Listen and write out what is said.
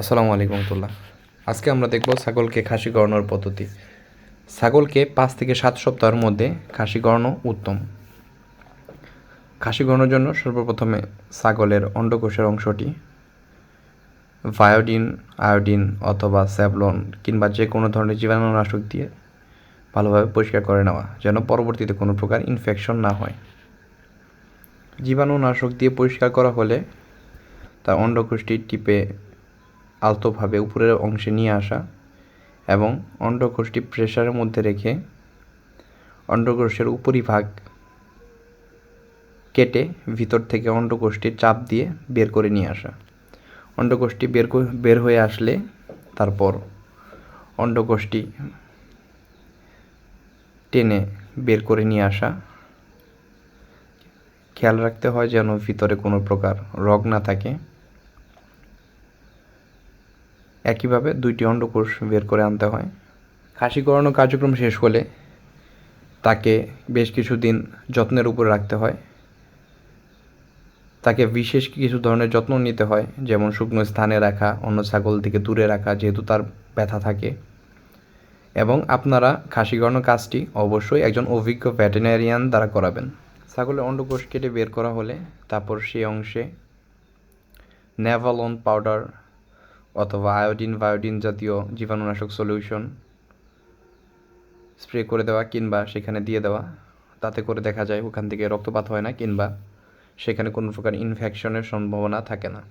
আসসালামু আলাইকুম রহমতুল্লাহ। আজকে আমরা দেখব ছাগলকে খাসি গড়ানোর পদ্ধতি। ছাগলকে পাঁচ থেকে সাত সপ্তাহের মধ্যে খাসি করানো উত্তম। খাসি গড়ানোর জন্য সর্বপ্রথমে ছাগলের অন্ডকোষের অংশটি ভায়োডিন, আয়োডিন অথবা স্যাভলন কিংবা যে কোনো ধরনের জীবাণুনাশক দিয়ে ভালোভাবে পরিষ্কার করে নেওয়া, যেন পরবর্তীতে কোনো প্রকার ইনফেকশন না হয়। জীবাণুনাশক দিয়ে পরিষ্কার করা হলে তা অন্ডকোষটি টিপে আলতোভাবে উপরের অংশে নিয়ে আসা এবং অন্ডকোষটি প্রেসারের মধ্যে রেখে অন্ডকোষের উপরিভাগ কেটে ভিতর থেকে অন্ডকোষটি চাপ দিয়ে বের করে নিয়ে আসা। অন্ডকোষটি বের বের হয়ে আসলে তারপর অন্ডকোষটি টেনে বের করে নিয়ে আসা। খেয়াল রাখতে হয় যেন ভিতরে কোনো প্রকার রগ না থাকে। একইভাবে দুইটি অন্ডকোষ বের করে আনতে হয়। খাসি কার্যক্রম শেষ হলে তাকে বেশ কিছুদিন যত্নের উপরে রাখতে হয়। তাকে বিশেষ কিছু ধরনের যত্ন নিতে হয়, যেমন শুকনো স্থানে রাখা, অন্য ছাগল থেকে দূরে রাখা, যেহেতু তার ব্যথা থাকে। এবং আপনারা খাসি করানোর কাজটি অবশ্যই একজন অভিজ্ঞ ভেটেরিনারিয়ান দ্বারা করাবেন। ছাগলের অন্ডকোষ কেটে বের করা হলে তারপর সেই অংশে নেভালন পাউডার অথবা আয়োডিন, ভায়োডিন জাতীয় জীবাণুনাশক সলিউশন স্প্রে করে দেওয়া কিংবা সেখানে দিয়ে দেওয়া। তাতে করে দেখা যায় ওখান থেকে রক্তপাত হয় না কিংবা সেখানে কোনো প্রকার ইনফেকশনের সম্ভাবনা থাকে না।